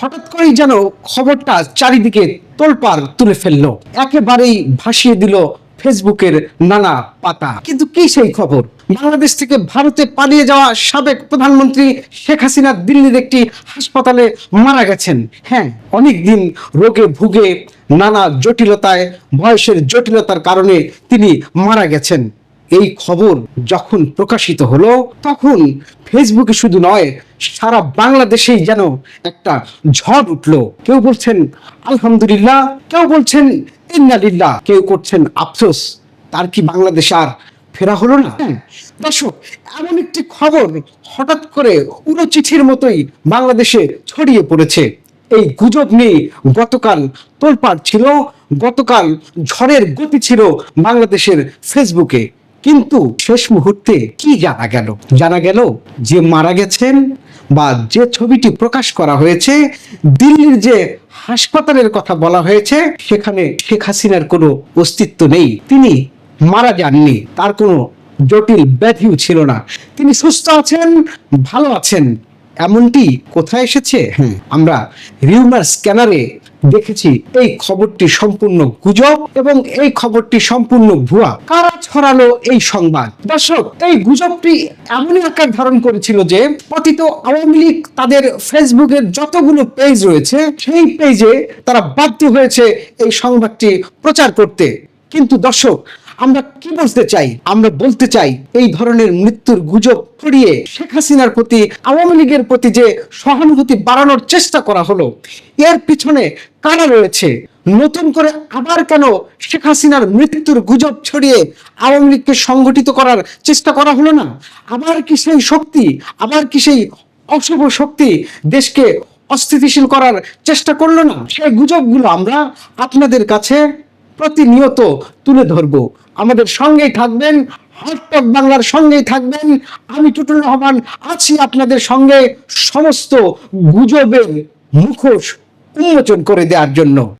হঠাৎ করেই যেন খবরটা চারিদিকে তোলপাড় তুলে ফেলল। একেবারেই ভাসিয়ে দিল ফেসবুকের নানা পাতা। কিন্তু কি সেই খবর? বাংলাদেশ থেকে ভারতে পালিয়ে যাওয়া সাবেক প্রধানমন্ত্রী শেখ হাসিনা দিল্লির একটি হাসপাতালে মারা গেছেন। হ্যাঁ অনেক দিন রোগে ভুগে নানা জটিলতায়, বয়সের জটিলতার কারণে তিনি মারা গেছেন। এই খবর যখন প্রকাশিত হলো তখন ফেসবুকে শুধু নয় সারা বাংলাদেশেই যেন একটা ঝড় উঠল। কেউ বলছেন আলহামদুলিল্লাহ। কেউ বলছেন ইন্নালিল্লাহ। কেউ করছেন আফসোস। তার কি বাংলাদেশ আর ফেরা হলো না? হ্যাঁ, দর্শক এমন একটি খবর হঠাৎ করে উড়ো চিঠির মতোই বাংলাদেশে ছড়িয়ে পড়েছে। এই গুজব নিয়ে গতকাল তোলপাড় ছিল গতকাল ঝড়ের গতি ছিল বাংলাদেশের ফেসবুকে কিন্তু শেষ মুহূর্তে কি জানা গেল? জানা গেল যে মারা গেছেন বা যে ছবিটি প্রকাশ করা হয়েছে, দিল্লির যে হাসপাতালের কথা বলা হয়েছে, সেখানে শেখ হাসিনার কোনো অস্তিত্ব নেই। তিনি মারা যাননি, তার কোনো জটিল ব্যাধিও ছিল না। তিনি সুস্থ আছেন, ভালো আছেন, এমনটি কোথায় এসেছে? আমরা রিউমার স্ক্যানারে দেখেছি এই খবরটি সম্পূর্ণ গুজব এবং এই খবরটি সম্পূর্ণ ভুয়া। কারা ছড়ালো এই সংবাদ? দর্শক, এই গুজবটি এমনই আকার ধারণ করেছিল যে পতিত আওয়ামী লীগ তাদের ফেসবুকের যতগুলো পেজ রয়েছে, সেই পেজে তারা বাধ্য হয়েছে এই সংবাদটি প্রচার করতে। কিন্তু দর্শক আমরা কি বলতে চাই? আমরা বলতে চাই, এই ধরনের মৃত্যুর গুজব ছড়িয়ে শেখ হাসিনার প্রতি, আওয়ামী লীগের প্রতি যে সহানুভূতি বাড়ানোর চেষ্টা করা হলো, এর পিছনে কারা রয়েছে? নতুন করে আবার কেন শেখ হাসিনার মৃত্যুর গুজব ছড়িয়ে আওয়ামী লীগকে সংগঠিত করার চেষ্টা করা হলো না? আবার কি সেই শক্তি, আবার কি সেই অশুভ শক্তি দেশকে অস্থিতিশীল করার চেষ্টা করল না? সেই গুজবগুলো আমরা আপনাদের কাছে প্রতিনিয়ত তুলে ধরব। আমাদের সঙ্গেই থাকবেন হটটক বাংলার সঙ্গেই থাকবেন। আমি টুটুল রহমান, আছি আপনাদের সঙ্গে সমস্ত গুজবের মুখোশ উন্মোচন করে দেওয়ার জন্য।